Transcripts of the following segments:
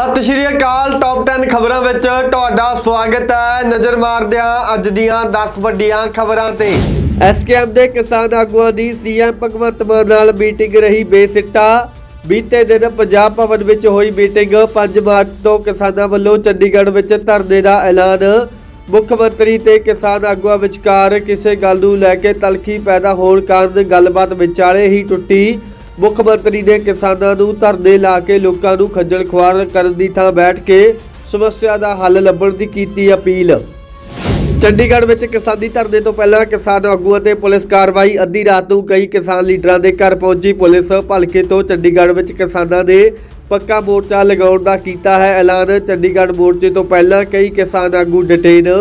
ਸਤਿ ਸ਼੍ਰੀ ਅਕਾਲ ਟੌਪ 10 ਖਬਰਾਂ ਵਿੱਚ ਤੁਹਾਡਾ ਸਵਾਗਤ ਹੈ ਨਜ਼ਰ ਮਾਰਦੇ ਹਾਂ ਅੱਜ ਦੀਆਂ 10 ਵੱਡੀਆਂ ਖਬਰਾਂ ਤੇ। ਐਸਕੇਐਮ ਦੇ ਕਿਸਾਨ ਆਗੂਆਂ ਦੀ ਸੀਐਮ ਭਗਵੰਤ ਮਾਨ ਨਾਲ ਮੀਟਿੰਗ ਰਹੀ ਬੇਸਿੱਟਾ। ਬੀਤੇ ਦਿਨ ਪੰਜਾਬ ਭਵਨ ਵਿੱਚ ਹੋਈ ਮੀਟਿੰਗ 5 ਮਾਰਚ ਤੋਂ ਕਿਸਾਨਾਂ ਵੱਲੋਂ ਚੰਡੀਗੜ੍ਹ ਵਿੱਚ ਧਰਨੇ ਦਾ ਐਲਾਨ। ਮੁੱਖ ਮੰਤਰੀ ਤੇ ਕਿਸਾਨ ਆਗੂਆਂ ਵਿਚਕਾਰ ਕਿਸੇ ਗੱਲ ਨੂੰ ਲੈ ਕੇ ਤਲਖੀ ਪੈਦਾ ਹੋਣ ਕਾਰਨ ਗੱਲਬਾਤ ਵਿਚਾਲੇ ਹੀ ਟੁੱਟੀ। ਮੁੱਖ ਮੰਤਰੀ ਨੇ ਕਿਸਾਨਾਂ ਨੂੰ ਧਰਨੇ ਲਾ ਕੇ ਲੋਕਾਂ ਨੂੰ ਖੱਜਲ ਖੁਆਰ ਕਰਨ ਦੀ ਥਾਂ ਬੈਠ ਕੇ ਸਮੱਸਿਆ ਦਾ ਹੱਲ ਲੱਭਣ ਦੀ ਕੀਤੀ ਅਪੀਲ। ਚੰਡੀਗੜ੍ਹ ਵਿੱਚ ਕਿਸਾਨੀ ਧਰਨੇ ਤੋਂ ਪਹਿਲਾਂ ਕਿਸਾਨ ਆਗੂਆਂ ਤੇ ਪੁਲਿਸ ਕਾਰਵਾਈ ਅੱਧੀ ਰਾਤ ਨੂੰ ਕਈ ਕਿਸਾਨ ਲੀਡਰਾਂ ਦੇ ਘਰ ਪਹੁੰਚੀ। ਪੁਲਿਸ ਭਲਕੇ ਤੋਂ ਚੰਡੀਗੜ੍ਹ ਵਿੱਚ ਕਿਸਾਨਾਂ ਨੇ ਪੱਕਾ ਮੋਰਚਾ ਲਗਾਉਣ ਦਾ ਕੀਤਾ ਹੈ ਐਲਾਨ। ਚੰਡੀਗੜ੍ਹ ਮੋਰਚੇ ਤੋਂ ਪਹਿਲਾਂ ਕਈ ਕਿਸਾਨ ਆਗੂ ਡਿਟੇਨ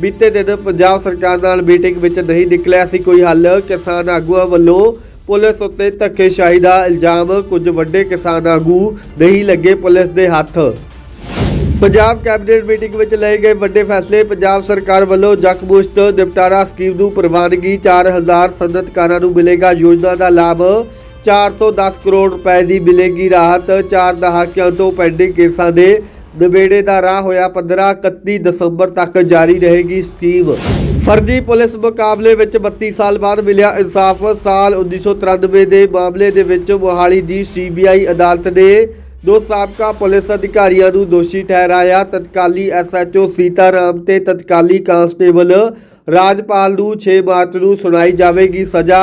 ਬੀਤੇ ਦਿਨ ਪੰਜਾਬ ਸਰਕਾਰ ਨਾਲ ਮੀਟਿੰਗ ਵਿੱਚ ਨਹੀਂ ਨਿਕਲਿਆ ਸੀ ਕੋਈ ਹੱਲ। ਕਿਸਾਨ ਆਗੂਆਂ ਵੱਲੋਂ ਪੁਲਿਸ ਉੱਤੇ ਧੱਕੇਸ਼ਾਹੀ ਦਾ ਇਲਜ਼ਾਮ, ਕੁਝ ਵੱਡੇ ਕਿਸਾਨ ਆਗੂ ਨਹੀਂ ਲੱਗੇ ਪੁਲਿਸ ਦੇ ਹੱਥ। ਪੰਜਾਬ ਕੈਬਨਿਟ ਮੀਟਿੰਗ ਵਿੱਚ ਲਏ ਗਏ ਵੱਡੇ ਫੈਸਲੇ, ਪੰਜਾਬ ਸਰਕਾਰ ਵੱਲੋਂ ਜਕਮੁਸ਼ਤ ਨਿਪਟਾਰਾ ਸਕੀਮ ਨੂੰ ਪ੍ਰਵਾਨਗੀ 4000 ਸਨਅਤਕਾਰਾਂ ਨੂੰ ਮਿਲੇਗਾ। ਯੋਜਨਾ ਦਾ ਲਾਭ 410 ਕਰੋੜ ਰੁਪਏ ਦੀ ਮਿਲੇਗੀ ਰਾਹਤ। ਚਾਰ ਦਹਾਕਿਆਂ ਤੋਂ ਪੈਂਡਿੰਗ ਕੇਸਾਂ ਦੇ ਨਿਬੇੜੇ ਦਾ ਰਾਹ ਹੋਇਆ 15 31 ਦਸੰਬਰ ਤੱਕ ਜਾਰੀ ਰਹੇਗੀ ਸਕੀਮ। ਫਰਜ਼ੀ ਪੁਲਿਸ ਮੁਕਾਬਲੇ ਵਿੱਚ 32 ਸਾਲ ਬਾਅਦ ਮਿਲਿਆ ਇਨਸਾਫ। ਸਾਲ 1993 ਦੇ ਮਾਮਲੇ ਦੇ ਵਿੱਚ ਮੋਹਾਲੀ ਦੀ ਸੀਬੀਆਈ ਅਦਾਲਤ ਨੇ ਦੋ ਸਾਬਕਾ ਪੁਲਿਸ ਅਧਿਕਾਰੀਆਂ ਨੂੰ ਦੋਸ਼ੀ ਠਹਿਰਾਇਆ। ਤਤਕਾਲੀ ਐਸਐਚਓ ਸੀਤਾਰਾਮ ਤੇ ਤਤਕਾਲੀ ਕਾਂਸਟੇਬਲ ਰਾਜਪਾਲ ਨੂੰ 6 ਮਾਰਚ ਨੂੰ ਸੁਣਾਈ ਜਾਵੇਗੀ ਸਜ਼ਾ।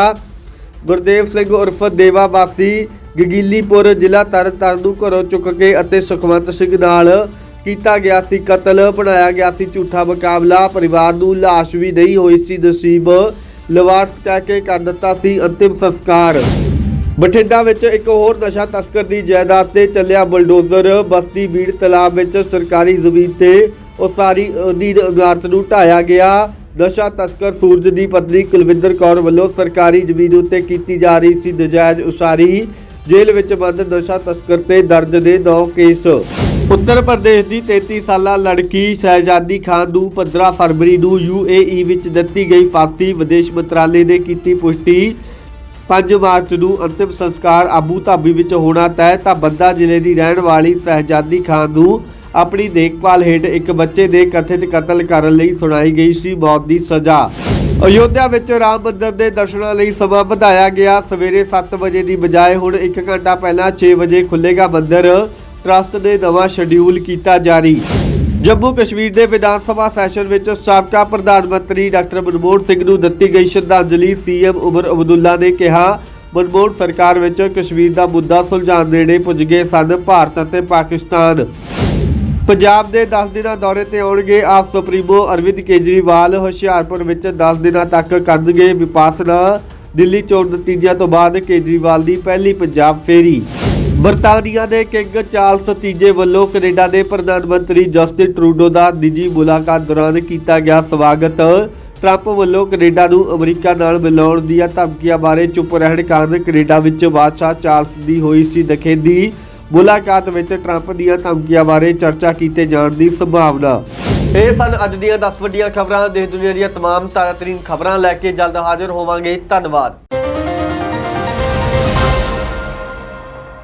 ਗੁਰਦੇਵ ਸਿੰਘ ਉਰਫ ਦੇਵਾ ਵਾਸੀ ਗਗੀਲੀਪੁਰ ਜ਼ਿਲ੍ਹਾ ਤਰਨਤਾਰਨ ਨੂੰ ਘਰੋਂ ਚੁੱਕ ਕੇ ਅਤੇ ਸੁਖਵੰਤ ਸਿੰਘ ਨਾਲ ਕੀਤਾ ਗਿਆ ਸੀ ਕਤਲ, ਬਣਾਇਆ ਗਿਆ ਸੀ ਝੂਠਾ ਮੁਕਾਬਲਾ, ਪਰਿਵਾਰ ਨੂੰ ਲਾਸ਼ ਵੀ ਨਹੀਂ ਹੋਈ ਸੀ ਨਸੀਬ ਲਵਾਰਸ ਕਹਿ ਕੇ ਕਰ ਦਿੱਤਾ ਸੀ ਅੰਤਿਮ ਸੰਸਕਾਰ। ਬਠਿੰਡਾ ਵਿੱਚ ਇੱਕ ਹੋਰ ਨਸ਼ਾ ਤਸਕਰ ਦੀ ਜਾਇਦਾਦ ਤੇ ਚੱਲਿਆ ਬਲਡੋਜ਼ਰ, ਬਸਤੀ ਬੀੜ ਤਲਾਬ ਵਿੱਚ ਸਰਕਾਰੀ ਜ਼ਮੀਨ ਤੇ ਉਸਾਰੀ ਦੀ ਇਮਾਰਤ ਨੂੰ ਢਾਇਆ ਗਿਆ। ਨਸ਼ਾ ਤਸਕਰ ਸੂਰਜ ਦੀ ਪਤਨੀ ਕੁਲਵਿੰਦਰ ਕੌਰ ਵੱਲੋਂ ਸਰਕਾਰੀ ਜ਼ਮੀਨ ਉੱਤੇ ਕੀਤੀ ਜਾ ਰਹੀ ਸੀ ਨਜਾਇਜ਼ ਉਸਾਰੀ। ਜੇਲ੍ਹ ਵਿੱਚ ਬੰਦ ਨਸ਼ਾ ਤਸਕਰ ਤੇ ਦਰਜ ਨੇ 9 ਕੇਸ। ਉੱਤਰ ਪ੍ਰਦੇਸ਼ ਦੀ 33 ਸਾਲਾ ਲੜਕੀ ਸ਼ਹਿਜ਼ਾਦੀ ਖਾਨ ਨੂੰ 15 ਫਰਵਰੀ ਨੂੰ ਯੂਏਈ ਵਿੱਚ ਦਿੱਤੀ ਗਈ ਫਾਂਸੀ, ਵਿਦੇਸ਼ ਮੰਤਰਾਲੇ ਨੇ ਕੀਤੀ ਪੁਸ਼ਟੀ। 5 ਮਾਰਚ ਨੂੰ ਅੰਤਿਮ ਸੰਸਕਾਰ ਆਬੂ ਧਾਬੀ ਵਿੱਚ ਹੋਣਾ ਤੈਅ ਤਾਂ ਬੰਦਾ ਜ਼ਿਲ੍ਹੇ ਦੀ ਰਹਿਣ ਵਾਲੀ ਸਹਿਜਾਦੀ ਖਾਨ ਨੂੰ ਆਪਣੀ ਦੇਖਭਾਲ ਹੇਠ ਇੱਕ ਬੱਚੇ ਦੇ ਕਥਿਤ ਕਤਲ ਕਰਨ ਲਈ ਸੁਣਾਈ ਗਈ ਸੀ, ਮੌਤ ਦੀ ਸਜ਼ਾ। ਅਯੋਧਿਆ ਵਿੱਚ ਰਾਮ ਮੰਦਰ ਦੇ ਦਰਸ਼ਨਾਂ ਲਈ ਸਮਾਂ ਵਧਾਇਆ ਗਿਆ। ਸਵੇਰੇ 7 ਵਜੇ ਦੀ ਬਜਾਏ ਹੁਣ 1 ਘੰਟਾ ਪਹਿਲਾਂ 6 ਵਜੇ ਖੁੱਲੇਗਾ ਮੰਦਰ। ਟਰਸਟ ਨੇ ਨਵਾਂ ਸ਼ਡਿਊਲ ਕੀਤਾ ਜਾਰੀ। ਜੰਮੂ ਕਸ਼ਮੀਰ ਦੇ ਵਿਧਾਨ ਸਭਾ ਸੈਸ਼ਨ ਵਿੱਚ ਸਾਬਕਾ ਪ੍ਰਧਾਨ ਮੰਤਰੀ ਡਾਕਟਰ ਮਨਮੋਹਨ ਸਿੰਘ ਨੂੰ ਦਿੱਤੀ ਗਈ ਸ਼ਰਧਾਂਜਲੀ। ਸੀਐਮ ਉਮਰ ਅਬਦੁੱਲਾ ਨੇ ਕਿਹਾ, ਮਨਮੋਹਨ ਸਰਕਾਰ ਵਿੱਚ ਕਸ਼ਮੀਰ ਦਾ ਮੁੱਦਾ ਸੁਲਝਾਉਣ ਨੇੜੇ ਪੁੱਜ ਗਏ ਸਨ। ਭਾਰਤ ਅਤੇ ਪਾਕਿਸਤਾਨ ਪੰਜਾਬ ਦੇ 10 ਦਿਨਾਂ ਦੌਰੇ ਤੇ ਆਉਣਗੇ ਆਪ ਸੁਪਰੀਮੋ ਅਰਵਿੰਦ ਕੇਜਰੀਵਾਲ, ਹੁਸ਼ਿਆਰਪੁਰ ਵਿੱਚ 10 ਦਿਨਾਂ ਤੱਕ ਕਰਨਗੇ ਵਿਪਾਸਨਾ। ਦਿੱਲੀ ਚੋਣ ਨਤੀਜਿਆਂ ਤੋਂ ਬਾਅਦ ਕੇਜਰੀਵਾਲ ਦੀ ਪਹਿਲੀ ਪੰਜਾਬ ਫੇਰੀ। ਬਰਤਾਨੀਆ ਦੇ ਕਿੰਗ ਚਾਰਲਸ ਤੀਜੇ ਵੱਲੋਂ ਕੈਨੇਡਾ ਦੇ ਪ੍ਰਧਾਨ ਮੰਤਰੀ ਜਸਟਿਨ ਟਰੂਡੋ ਦਾ ਨਿੱਜੀ ਮੁਲਾਕਾਤ ਦੌਰਾਨ ਕੀਤਾ ਗਿਆ ਸਵਾਗਤ। ਟਰੰਪ ਵੱਲੋਂ ਕੈਨੇਡਾ ਨੂੰ ਅਮਰੀਕਾ ਨਾਲ ਮਿਲਾਉਣ ਦੀਆਂ ਧਮਕੀਆਂ ਬਾਰੇ ਚੁੱਪ ਰਹਿਣ ਕਾਰਨ ਕੈਨੇਡਾ ਵਿੱਚ ਬਾਦਸ਼ਾਹ ਚਾਰਲਸ ਦੀ ਹੋਈ ਸੀ ਦਖੇਦੀ ਮੁਲਾਕਾਤ ਵਿੱਚ ਟਰੰਪ ਦੀਆਂ ਧਮਕੀਆਂ ਬਾਰੇ ਚਰਚਾ ਕੀਤੇ ਜਾਣ ਦੀ ਸੰਭਾਵਨਾ ਇਹ ਸਨ ਅੱਜ ਦੀਆਂ 10 ਵੱਡੀਆਂ ਖਬਰਾਂ ਦੇਸ਼ ਦੁਨੀਆ ਦੀਆਂ तमाम ਤਾਜ਼ਾਤਰੀਨ ਖਬਰਾਂ ਲੈ ਕੇ ਜਲਦ ਹਾਜ਼ਰ ਹੋਵਾਂਗੇ ਧੰਨਵਾਦ